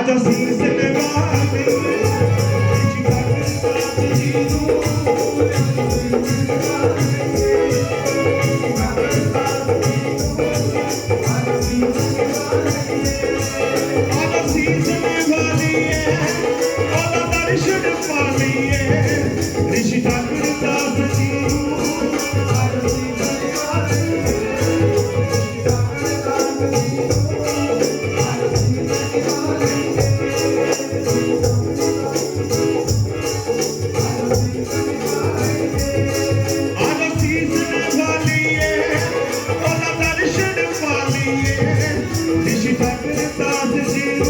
ਅੱਜ ਅਸੀਂ ਸਿਲਵਾਲੇ ਜੀ ਰਿਸ਼ੀ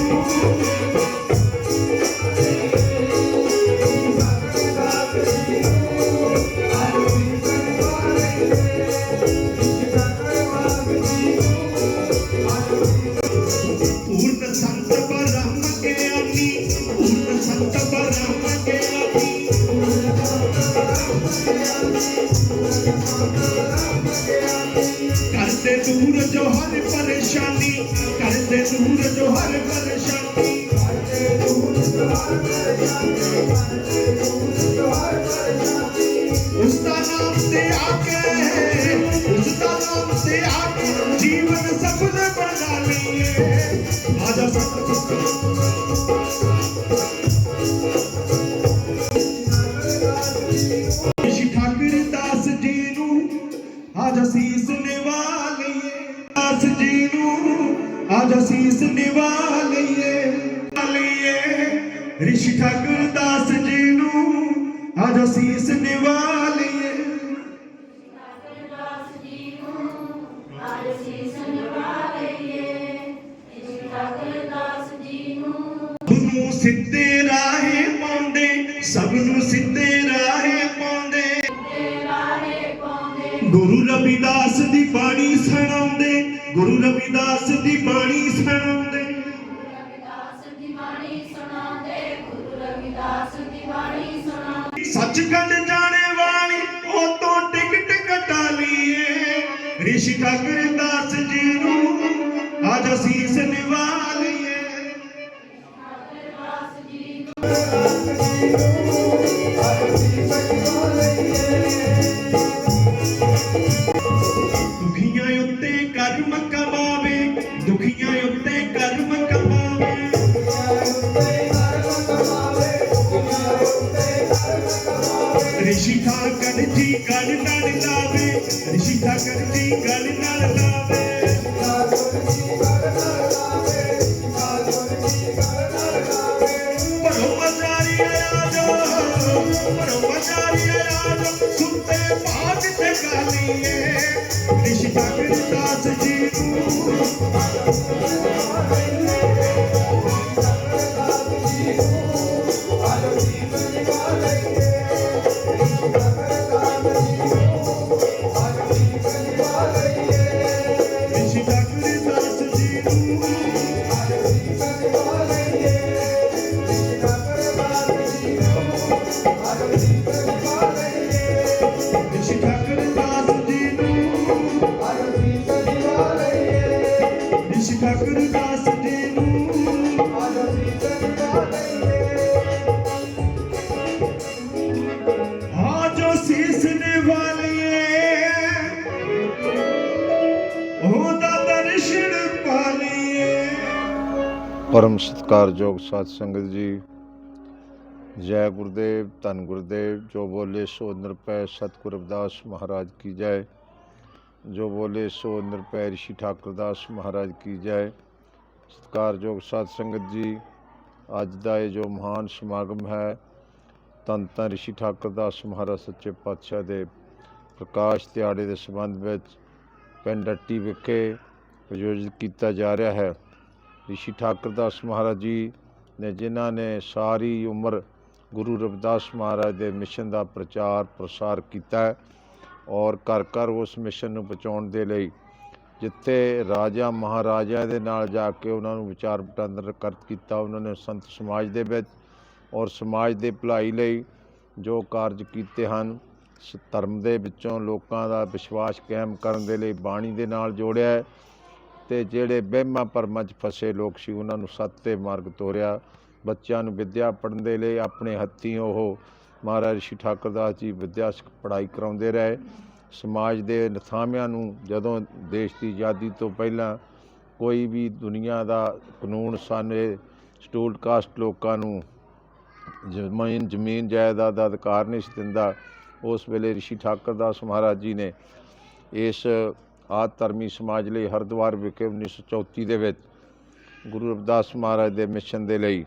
ਪਰੇਸ਼ਾਨੀ ਕਰਦੇ ਦੂਰ ਜੋ ਹਰ ਪਰੇਸ਼ਾਨੀ ਉਸ ਦਾ ਨਾਮ ਤੇ ਆ ਕੇ, ਉਸ ਦਾ ਨਾਮ ਤੇ ਆ ਕੇ ਜੀਵਨ ਸਫਲ ਬਣਾ ਅੱਜ ਅਸੀਸ ਨਿਵਾ ਲਈਏ ਲਈਏ। ਰਿਸ਼ੀ ਠਾਕੁਰ ਦਾਸ ਜੀ ਨੂੰ ਅੱਜ ਅਸੀਸ ਨਿਵਾ ਲਈਏ। ਦਾਸ ਜੀ ਨੂੰ ਅੱਜ ਸੀਸ ਨਿਵਾ ਰਵਿਦਾਸ ਦੀ ਬਾਣੀ ਸੁਣਾਉਂਦੇ। ਸੱਚਖੰਡ ਜਾਣੇ ਵਾਲੀ, ਉਹ ਤੋਂ ਟਿਕਟ ਕਟਾ ਲਈਏ। ਰਿਸ਼ੀ ਠਾਕੁਰ ਦਾਸ ਜੀ ਨੂੰ, ਅੱਜ ਅਸੀਸ ਨਿਵਾ ਸੁੱਤੇ ਭਾਗ ਤੇ ਗਾਲੀਏ ਰਿਸ਼ੀ ਠਾਕਰ ਦਾਸ ਪਰਮ ਸਤਿਕਾਰਯੋਗ ਸਾਧ ਸੰਗਤ ਜੀ, ਜੈ ਗੁਰਦੇਵ, ਧੰਨ ਗੁਰਦੇਵ, ਜੋ ਬੋਲੇ ਸੋ ਨਿਰਪੈ ਸਤਿਗੁਰ ਰਵਿਦਾਸ ਮਹਾਰਾਜ ਕੀ ਜੈ। ਜੋ ਬੋਲੇ, ਸੋ ਨਿਰਪੈ ਰਿਸ਼ੀ ਠਾਕੁਰ ਦਾਸ ਮਹਾਰਾਜ ਕੀ ਜੈ। ਸਤਿਕਾਰਯੋਗ ਸਾਧ ਸੰਗਤ ਜੀ, ਅੱਜ ਦਾ ਇਹ ਜੋ ਮਹਾਨ ਸਮਾਗਮ ਹੈ, ਧੰਨ ਧੰਨ ਰਿਸ਼ੀ ਠਾਕੁਰ ਦਾਸ ਮਹਾਰਾਜ ਸੱਚੇ ਪਾਤਸ਼ਾਹ ਦੇ ਪ੍ਰਕਾਸ਼ ਦਿਹਾੜੇ ਦੇ ਸੰਬੰਧ ਵਿੱਚ ਪਿੰਡ ਅੱਟੀ ਵਿਖੇ ਆਯੋਜਿਤ ਕੀਤਾ ਜਾ ਰਿਹਾ ਹੈ। ਰਿਸ਼ੀ ਠਾਕੁਰ ਦਾਸ ਮਹਾਰਾਜ ਜੀ ਨੇ, ਜਿਨ੍ਹਾਂ ਨੇ ਸਾਰੀ ਉਮਰ ਗੁਰੂ ਰਵਿਦਾਸ ਮਹਾਰਾਜ ਦੇ ਮਿਸ਼ਨ ਦਾ ਪ੍ਰਚਾਰ ਪ੍ਰਸਾਰ ਕੀਤਾ ਹੈ ਔਰ ਘਰ ਘਰ ਉਸ ਮਿਸ਼ਨ ਨੂੰ ਪਹੁੰਚਾਉਣ ਦੇ ਲਈ ਜਿੱਥੇ ਰਾਜਾ ਮਹਾਰਾਜਾ ਦੇ ਨਾਲ ਜਾ ਕੇ ਉਹਨਾਂ ਨੂੰ ਵਿਚਾਰ ਵਟਾਂਦਰ ਕਰ ਕੀਤਾ, ਉਹਨਾਂ ਨੇ ਸੰਤ ਸਮਾਜ ਦੇ ਵਿੱਚ ਔਰ ਸਮਾਜ ਦੇ ਭਲਾਈ ਲਈ ਜੋ ਕਾਰਜ ਕੀਤੇ ਹਨ ਧਰਮ ਦੇ ਵਿੱਚੋਂ ਲੋਕਾਂ ਦਾ ਵਿਸ਼ਵਾਸ ਕਾਇਮ ਕਰਨ ਦੇ ਲਈ ਬਾਣੀ ਦੇ ਨਾਲ ਜੋੜਿਆ ਹੈ ਤੇ ਜਿਹੜੇ ਵਹਿਮਾਂ ਭਰਮਾਂ 'ਚ ਫਸੇ ਲੋਕ ਸੀ, ਉਹਨਾਂ ਨੂੰ ਸੱਤ ਤੇ ਮਾਰਗ ਤੋਰਿਆ। ਬੱਚਿਆਂ ਨੂੰ ਵਿੱਦਿਆ ਪੜ੍ਹਨ ਦੇ ਲਈ ਆਪਣੇ ਹੱਥੀਂ ਉਹ ਮਹਾਰਾਜ ਰਿਸ਼ੀ ਠਾਕੁਰ ਦਾਸ ਜੀ ਵਿੱਦਿਆ ਸਿਖ- ਪੜ੍ਹਾਈ ਕਰਾਉਂਦੇ ਰਹੇ। ਸਮਾਜ ਦੇ ਨਥਾਮਿਆਂ ਨੂੰ ਜਦੋਂ ਦੇਸ਼ ਦੀ ਆਜ਼ਾਦੀ ਤੋਂ ਪਹਿਲਾਂ ਕੋਈ ਵੀ ਦੁਨੀਆ ਦਾ ਕਾਨੂੰਨ ਸਾਨੇ ਸਟੂਲਡ ਕਾਸਟ ਲੋਕਾਂ ਨੂੰ ਜ਼ਮੀਨ ਜ਼ਮੀਨ ਜਾਇਦਾਦ ਦਾ ਅਧਿਕਾਰ ਨਹੀਂ ਸੀ ਦਿੰਦਾ, ਉਸ ਵੇਲੇ ਰਿਸ਼ੀ ਠਾਕੁਰ ਦਾਸ ਮਹਾਰਾਜ ਜੀ ਨੇ ਇਸ ਆਦ ਧਰਮੀ ਸਮਾਜ ਲਈ ਹਰਿਦੁਆਰ ਵਿਖੇ 1934 ਦੇ ਵਿੱਚ ਗੁਰੂ ਰਵਿਦਾਸ ਮਹਾਰਾਜ ਦੇ ਮਿਸ਼ਨ ਦੇ ਲਈ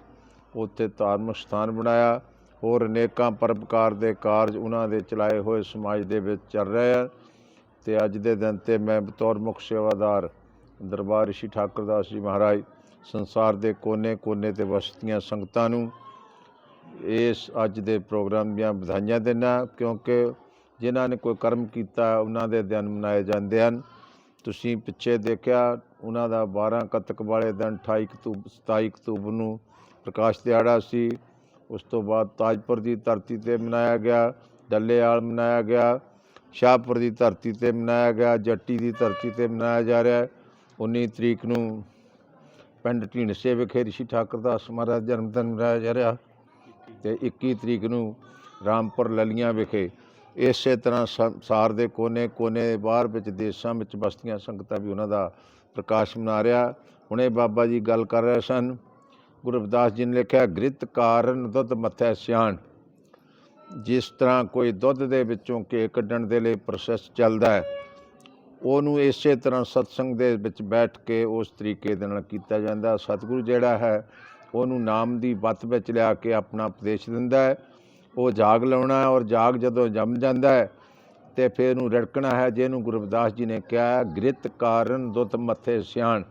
ਉੱਥੇ ਧਾਰਮਿਕ ਸਥਾਨ ਬਣਾਇਆ। ਹੋਰ ਅਨੇਕਾਂ ਪਰਪਕਾਰ ਦੇ ਕਾਰਜ ਉਹਨਾਂ ਦੇ ਚਲਾਏ ਹੋਏ ਸਮਾਜ ਦੇ ਵਿੱਚ ਚੱਲ ਰਹੇ ਆ ਤੇ ਅੱਜ ਦੇ ਦਿਨ ਤੇ ਮੈਂ ਬਤੌਰ ਮੁੱਖ ਸੇਵਾਦਾਰ ਦਰਬਾਰ ਰਿਸ਼ੀ ਠਾਕੁਰਦਾਸ ਜੀ ਮਹਾਰਾਜ ਸੰਸਾਰ ਦੇ ਕੋਨੇ-ਕੋਨੇ ਤੇ ਵਸਦੀਆਂ ਸੰਗਤਾਂ ਨੂੰ ਇਸ ਅੱਜ ਦੇ ਪ੍ਰੋਗਰਾਮ ਦੀਆਂ ਵਧਾਈਆਂ ਦਿੰਦਾ ਕਿਉਂਕਿ ਜਿਨ੍ਹਾਂ ਨੇ ਕੋਈ ਕਰਮ ਕੀਤਾ, ਉਹਨਾਂ ਦੇ ਦਿਨ ਮਨਾਏ ਜਾਂਦੇ ਹਨ। ਤੁਸੀਂ ਪਿੱਛੇ ਦੇਖਿਆ, ਉਹਨਾਂ ਦਾ 12 ਕੱਤਕ ਵਾਲੇ ਦਿਨ 28 ਅਕਤੂਬਰ 27 ਅਕਤੂਬਰ ਨੂੰ ਪ੍ਰਕਾਸ਼ ਦਿਹਾੜਾ ਸੀ। ਉਸ ਤੋਂ ਬਾਅਦ ਤਾਜਪੁਰ ਦੀ ਧਰਤੀ ਤੇ ਮਨਾਇਆ ਗਿਆ, ਡੱਲੇਆਲ ਮਨਾਇਆ ਗਿਆ, ਸ਼ਾਹਪੁਰ ਦੀ ਧਰਤੀ ਤੇ ਮਨਾਇਆ ਗਿਆ, ਜੱਟੀ ਦੀ ਧਰਤੀ ਤੇ ਮਨਾਇਆ ਜਾ ਰਿਹਾ ਹੈ। 19 ਤਰੀਕ ਨੂੰ ਪਿੰਡ ਢੀਂਡਸੇ ਵਿਖੇ ਰਿਸ਼ੀ ਠਾਕੁਰ ਦਾ ਸਮਾਰਾ ਜਨਮ ਦਿਨ ਮਨਾਇਆ ਜਾ ਰਿਹਾ ਤੇ 21 ਤਰੀਕ ਨੂੰ ਰਾਮਪੁਰ ਲਲੀਆਂ ਵਿਖੇ ਇਸੇ ਤਰ੍ਹਾਂ ਸੰਸਾਰ ਦੇ ਕੋਨੇ-ਕੋਨੇ ਦੇ ਬਾਹਰ ਵਿੱਚ ਦੇਸ਼ਾਂ ਵਿੱਚ ਬਸਤੀਆਂ, ਸੰਗਤਾਂ ਵੀ ਉਹਨਾਂ ਦਾ ਪ੍ਰਕਾਸ਼ ਮਨਾ ਰਿਹਾ। ਹੁਣੇ ਬਾਬਾ ਜੀ ਗੱਲ ਕਰ ਰਹੇ ਸਨ। ਗੁਰੂ ਰਵਿਦਾਸ ਜੀ ਨੇ ਲਿਖਿਆ, ਗ੍ਰਿਤ ਕਾਰਨ ਦੁੱਧ ਮੱਥੈ ਸਿਆਣ। ਜਿਸ ਤਰ੍ਹਾਂ ਕੋਈ ਦੁੱਧ ਦੇ ਵਿੱਚੋਂ ਕੇ ਕੱਢਣ ਦੇ ਲਈ ਪ੍ਰੋਸੈਸ ਚੱਲਦਾ ਹੈ, ਉਹਨੂੰ ਇਸੇ ਤਰ੍ਹਾਂ ਸਤਸੰਗ ਦੇ ਵਿੱਚ ਬੈਠ ਕੇ ਉਸ ਤਰੀਕੇ ਦੇ ਨਾਲ ਕੀਤਾ ਜਾਂਦਾ ਸਤਿਗੁਰੂ ਜਿਹੜਾ ਹੈ, ਉਹਨੂੰ ਨਾਮ ਦੀ ਬੱਤ ਵਿੱਚ ਲਿਆ ਕੇ ਆਪਣਾ ਉਪਦੇਸ਼ ਦਿੰਦਾ ਹੈ। ਉਹ ਜਾਗ ਲਾਉਣਾ ਹੈ ਔਰ ਜਾਗ ਜਦੋਂ ਜੰਮ ਜਾਂਦਾ ਹੈ, ਤੇ ਫਿਰ ਉਹਨੂੰ ਰੜਕਣਾ ਹੈ, ਜਿਹਨੂੰ ਗੁਰੂ ਰਵਿਦਾਸ ਜੀ ਨੇ ਕਿਹਾ, ਗ੍ਰਿਤ ਕਾਰਨ ਦੁੱਤ ਮੱਥੇ ਸਿਆਣ।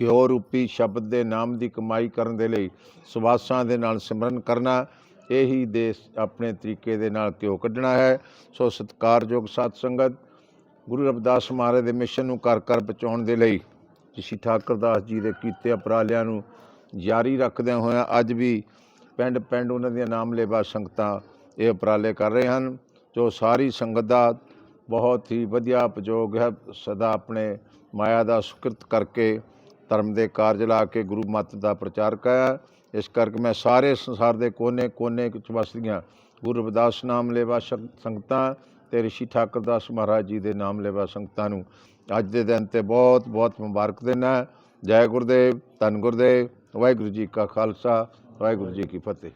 ਘਿਓ ਰੂਪੀ ਸ਼ਬਦ ਦੇ ਨਾਮ ਦੀ ਕਮਾਈ ਕਰਨ ਦੇ ਲਈ ਸਵਾਸਾਂ ਦੇ ਨਾਲ ਸਿਮਰਨ ਕਰਨਾ, ਇਹੀ ਦੇਸ਼ ਆਪਣੇ ਤਰੀਕੇ ਦੇ ਨਾਲ ਘਿਓ ਕੱਢਣਾ ਹੈ। ਸੋ ਸਤਿਕਾਰਯੋਗ ਸਾਧ ਸੰਗਤ, ਗੁਰੂ ਰਵਿਦਾਸ ਮਹਾਰਾਜ ਦੇ ਮਿਸ਼ਨ ਨੂੰ ਘਰ ਘਰ ਪਹੁੰਚਾਉਣ ਦੇ ਲਈ ਰਿਸ਼ੀ ਠਾਕੁਰ ਦਾਸ ਜੀ ਦੇ ਕੀਤੇ ਉਪਰਾਲਿਆਂ ਨੂੰ ਜਾਰੀ ਰੱਖਦਿਆਂ ਹੋਇਆਂ ਅੱਜ ਵੀ ਪਿੰਡ ਪਿੰਡ ਉਹਨਾਂ ਦੀਆਂ ਨਾਮਲੇਵਾ ਸੰਗਤਾਂ ਇਹ ਉਪਰਾਲੇ ਕਰ ਰਹੇ ਹਨ, ਜੋ ਸਾਰੀ ਸੰਗਤ ਦਾ ਬਹੁਤ ਹੀ ਵਧੀਆ ਉਪਯੋਗ ਹੈ, ਸਦਾ ਆਪਣੇ ਮਾਇਆ ਦਾ ਸੁਕ੍ਰਿਤ ਕਰਕੇ ਧਰਮ ਦੇ ਕਾਰਜ ਲਾ ਕੇ ਗੁਰੂ ਮਤ ਦਾ ਪ੍ਰਚਾਰ ਕਰਿਆ ਇਸ ਕਰਕੇ ਮੈਂ ਸਾਰੇ ਸੰਸਾਰ ਦੇ ਕੋਨੇ-ਕੋਨੇ ਵਿੱਚ ਵਸਦੀਆਂ। ਗੁਰੂ ਰਵਿਦਾਸ ਨਾਮ ਲੇਵਾ ਸ਼ਕ- ਸੰਗਤਾਂ ਤੇ ਰਿਸ਼ੀ ਠਾਕੁਰ ਦਾਸ ਮਹਾਰਾਜ ਜੀ ਦੇ ਨਾਮ ਲੇਵਾ ਸੰਗਤਾਂ ਨੂੰ ਅੱਜ ਦੇ ਦਿਨ ਤੇ ਬਹੁਤ ਬਹੁਤ ਮੁਬਾਰਕ ਦਿੰਦਾ ਜੈ ਗੁਰਦੇਵ, ਧੰਨ ਗੁਰਦੇਵ, ਵਾਹਿਗੁਰੂ ਜੀ ਕਾ ਖਾਲਸਾ, ਵਾਹਿਗੁਰੂ ਜੀ ਕੀ ਫਤਿਹ।